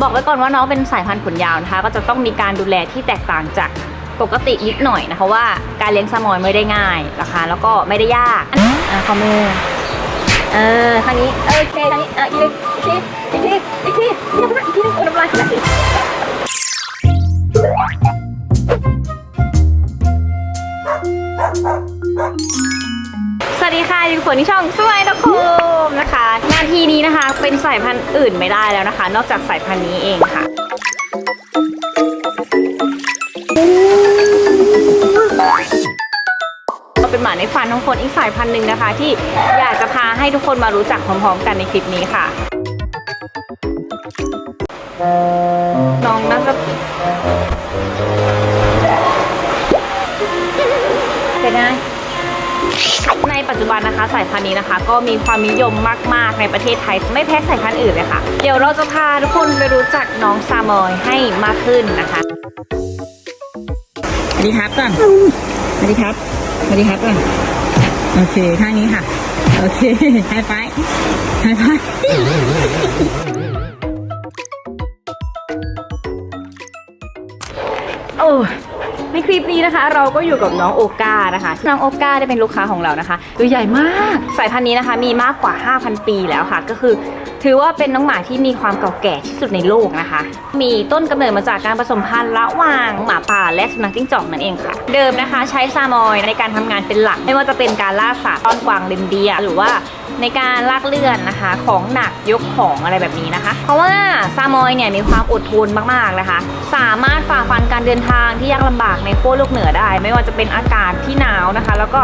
บอกไว้ก่อนว่าน้องเป็นสายพันธุ์ขนยาวนะคะ ก็จะต้องมีการดูแลที่แตกต่างจากปกตินิดหน่อยนะคะว่าการเลี้ยงซามอยไม่ได้ง่ายนะคะแล้วก็ไม่ได้ยากอะขอมือเออทางนี้เออโอเคทางนี้อะ ช่องสวยนะคุมนะคะนาทีนี้นะคะ เป็นสายพันธุ์อื่นไม่ได้แล้วนะคะ นอกจากสายพันธุ์นี้เองค่ะก็เป็นหมาในฝันของคนอีกสายพันธุ์หนึ่งนะคะ ที่อยากจะพาให้ทุกคนมารู้จักพร้อมๆ กันในคลิปนี้ค่ะน้องน่าจะเป็นไง ในปัจจุบันนะคะ สายพันธุ์นี้นะคะ ก็มีความนิยมมาก ๆ ในประเทศไทย ไม่แพ้สายพันธุ์อื่นเลยค่ะ เดี๋ยวเราจะพาทุกคนไปรู้จักน้องซามอยให้มากขึ้นนะคะสวัสดีครับก่อนสวัสดีครับสวัสดีครับก่อนโอเคท่านี้ค่ะ โอเคไฮไฟไฮไฟโอ้ ในคลิปนี้นะคะ เราก็อยู่กับน้องโอกานะคะน้องโอกาได้เป็นลูกค้าของเรานะคะตัวใหญ่มาก สายพันธุ์นี้นะคะ มีมากกว่า 5,000 ปีแล้วค่ะ ก็คือ ถือว่าเป็นน้องหมาที่มีความเก่าแก่ที่สุดในโลกนะคะ มีต้นกำเนิดมาจากการผสมพันธุ์ระหว่างหมาป่าและสุนัขจิ้งจอกนั่นเองค่ะ เดิมนะคะ ใช้ซามอยในการทำงานเป็นหลัก ไม่ว่าจะเป็นการล่าสัตว์ต้อนกวางเรนเดียร์หรือว่าในการลากเลื่อนนะคะ ของหนักยกของอะไรแบบนี้นะคะ เพราะว่าซามอยเนี่ยมีความอดทนมากๆนะคะ สามารถฝ่าฟันการเดินทางที่ยากลำบากในขั้วโลกเหนือได้ ไม่ว่าจะเป็นอากาศที่หนาวนะคะ แล้วก็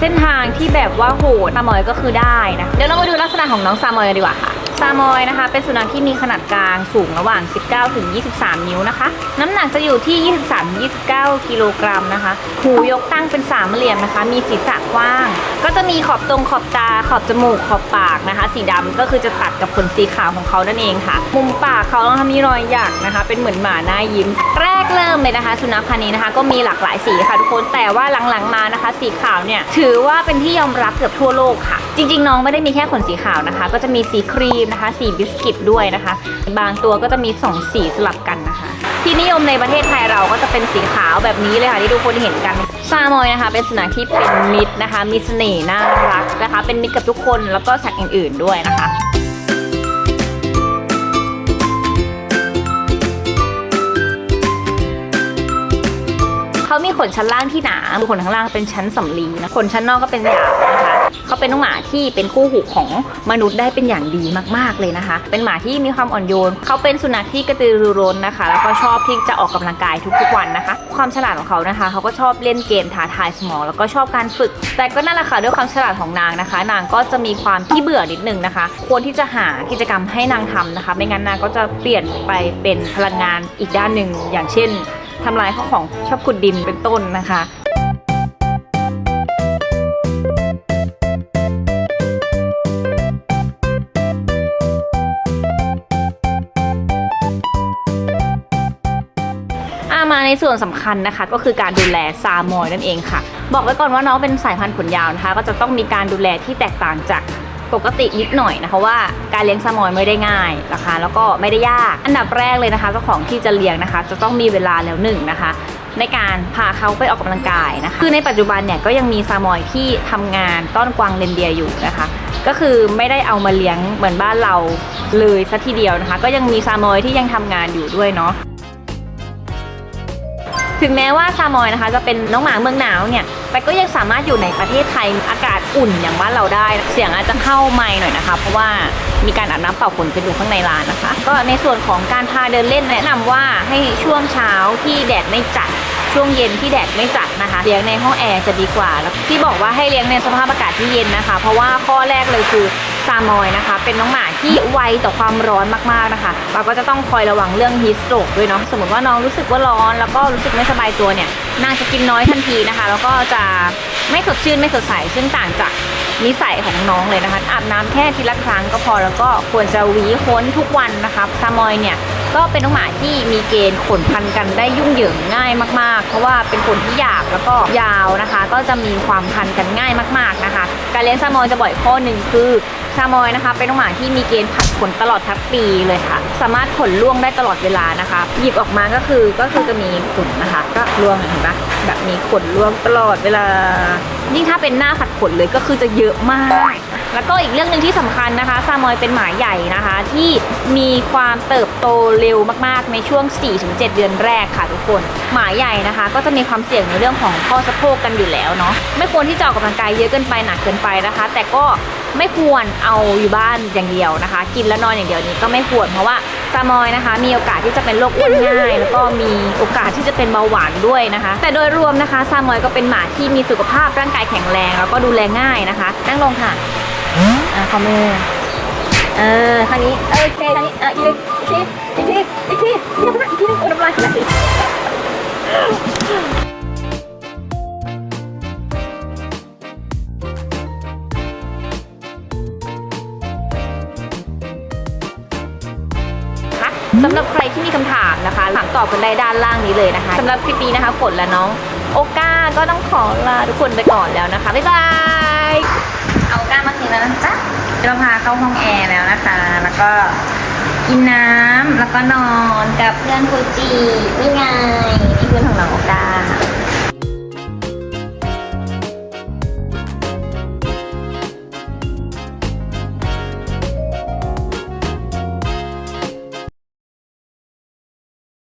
เส้นทางที่แบบว่าโหดซามอยก็คือได้นะเดี๋ยวเรามาดูลักษณะของน้องซามอยกันดีกว่าค่ะ ซามอยนะคะ เป็นสุนัขที่มีขนาดกลางสูงระหว่าง 19 ถึง 23 นิ้วนะคะ น้ำหนักจะอยู่ที่ 23 29 กิโลกรัมนะคะ หูยกตั้งเป็นสามเหลี่ยมนะคะ มีศีรษะกว้าง ก็จะมีขอบตรงขอบตา ขอบจมูก ขอบปากนะคะ สีดำก็คือจะตัดกับขนสีขาวของเขานั่นเองค่ะ มุมปากเขานะคะมีรอยหยักนะคะ เป็นเหมือนหมาหน้ายิ้ม แรกเริ่มเลยนะคะ สุนัขพันธุ์นี้นะคะ ก็มีหลากหลายสีค่ะทุกคน แต่ว่าหลังๆมานะคะ สีขาวเนี่ยถือว่าเป็นที่ยอมรับเกือบทั่วโลกค่ะ จริง ๆ น้องไม่ได้มีแค่ขนสีขาวนะคะ ก็จะมีสีครีมนะคะ สีบิสกิตด้วยนะคะ บางตัวก็จะมีสองสีสลับกันนะคะ ที่นิยมในประเทศไทยเราก็จะเป็นสีขาวแบบนี้เลยค่ะที่ทุกคนเห็นกันซามอยนะคะ เป็นสุนัขที่เป็นมิตรนะคะ มีเสน่ห์น่ารักนะคะ เป็นมิตรกับทุกคนแล้วก็สัตว์อื่น ๆด้วยนะคะเขามีขนชั้นล่างที่หนาขนข้างล่างเป็นชั้นสำลีนะขนชั้นนอกก็เป็นหยาบนะคะ เขาเป็นน้องหมาที่เป็นคู่หูของมนุษย์ได้เป็นอย่างดีมากๆเลยนะคะ เป็นหมาที่มีความอ่อนโยน เขาเป็นสุนัขที่กระตือรือร้นนะคะ แล้วก็ชอบที่จะออกกำลังกายทุกๆวันนะคะ ความฉลาดของเขานะคะ เขาก็ชอบเล่นเกมท้าทายสมอง แล้วก็ชอบการฝึก แต่ก็นั่นแหละค่ะด้วยความฉลาดของนางนะคะ นางก็จะมีความที่เบื่อนิดนึงนะคะ ควรที่จะหากิจกรรมให้นางทำนะคะ ไม่งั้นนางก็จะเปลี่ยนไปเป็นพลังงานอีกด้านหนึ่งอย่างเช่นทำลายข้าวของชอบขุดดินเป็นต้นนะคะ ส่วนสำคัญนะคะ ก็คือการดูแลซามอยนั่นเองค่ะ บอกไว้ก่อนว่าน้องเป็นสายพันธุ์ขนยาวนะคะ ก็จะต้องมีการดูแลที่แตกต่างจากปกตินิดหน่อยนะคะว่าการเลี้ยงซามอยไม่ได้ง่ายนะคะแล้วก็ไม่ได้ยาก อันดับแรกเลยนะคะเจ้าของที่จะเลี้ยงนะคะ จะต้องมีเวลาแล้วหนึ่งนะคะ ในการพาเขาไปออกกำลังกายนะคะคือในปัจจุบันเนี่ยก็ยังมีซามอยที่ทำงานต้อนกวางเรนเดียร์อยู่นะคะ ก็คือไม่ได้เอามาเลี้ยงเหมือนบ้านเราเลยซะทีเดียวนะคะ ก็ยังมีซามอยที่ยังทำงานอยู่ด้วยเนาะ ถึงแม้ว่าซามอยนะคะ จะเป็นน้องหมาเมืองหนาวเนี่ยแต่ก็ยังสามารถอยู่ในประเทศไทยอากาศอุ่นอย่างบ้านเราได้ เสียงอาจจะเข้าไม่หน่อยนะคะ เพราะว่ามีการอาบน้ำเป่าฝนกันอยู่ข้างในร้านนะคะ ก็ในส่วนของการพาเดินเล่นแนะนำว่าให้ช่วงเช้าที่แดดไม่จัดช่วงเย็นที่แดดไม่จัดนะคะ เลี้ยงในห้องแอร์จะดีกว่าแล้วที่บอกว่าให้เลี้ยงในสภาพอากาศที่เย็นนะคะ เพราะว่าข้อแรกเลยคือ ซามอยนะคะ เป็นน้องหมาที่ไวต่อความร้อนมากๆนะคะ เราก็จะต้องคอยระวังเรื่องฮีสโตรกด้วยเนาะสมมติว่าน้องรู้สึกว่าร้อน แล้วก็รู้สึกไม่สบายตัวเนี่ยนางจะกินน้อยทันทีนะคะ แล้วก็จะไม่สดชื่นไม่สดใสซึ่งต่างจากนิสัยของน้องเลยนะคะ อาบน้ำแค่ทีละครั้งก็พอแล้วก็ควรจะหวีค้นทุกวันนะคะซามอยเนี่ยก็เป็นน้องหมาที่มีเกณฑ์ขนพันกันได้ยุ่งเหยิงง่ายมาก ๆ เพราะว่าเป็นขนที่หยาบแล้วก็ยาวนะคะ ก็จะมีความพันกันง่ายมาก ๆนะคะ การเลี้ยงซามอยจะบ่อยข้อหนึ่งคือ ชามอยนะคะ เป็นน้องหมาที่มีเกณฑ์ผัดขนตลอดทั้งปีเลยค่ะ สามารถขนล่วงได้ตลอดเวลานะคะ หยิบออกมาก็คือก็คือจะมีขนนะคะ ก็ล่วงเห็นปะแบบมีขนล่วงตลอดเวลา ยิ่งถ้าเป็นหน้าผัดขนเลยก็คือจะเยอะมาก แล้วก็อีกเรื่องหนึ่งที่สำคัญนะคะซามอยเป็นหมาใหญ่นะคะ ที่มีความเติบโตเร็วมากๆในช่วง 4-7 เดือนแรกค่ะทุกคนหมาใหญ่นะคะ ก็จะมีความเสี่ยงในเรื่องของข้อสะโพกกันอยู่แล้วเนาะไม่ควรที่จะออกกำลังกายเยอะเกินไปหนักเกินไปนะคะ แต่ก็ ไม่ควรเอาอยู่บ้านอย่างเดียวนะคะ กินแล้วนอนอย่างเดียวนี้ก็ไม่ควรเพราะว่าซามอยนะคะ มีโอกาสที่จะเป็นโรคอ้วนง่าย แล้วก็มีโอกาสที่จะเป็นเบาหวานด้วยนะคะ แต่โดยรวมนะคะซามอยก็เป็นหมาที่มีสุขภาพร่างกายแข็งแรง แล้วก็ดูแลง่ายนะคะ นั่งลงค่ะอะขอมือเออทางนี้โอเคทางนี้อะอีกทีอีกทีอีกทีอีกทีอีกทีโอ้น้ำลายไหลค่ สำหรับใครที่มีคำถามนะคะถามตอบกันได้ด้านล่างนี้เลยนะคะสำหรับคลิปนี้นะคะฝนและน้อง โอก้าก็ต้องขอลาทุกคนไปก่อนแล้วนะคะ บ๊ายบาย เอาก้ามาถึงแล้วนะจ๊ะเราพาเข้าห้องแอร์แล้วนะคะ แล้วก็กินน้ำแล้วก็นอนกับเพื่อนฟูจินี่ไงนี่เพื่อนของเราโอก้า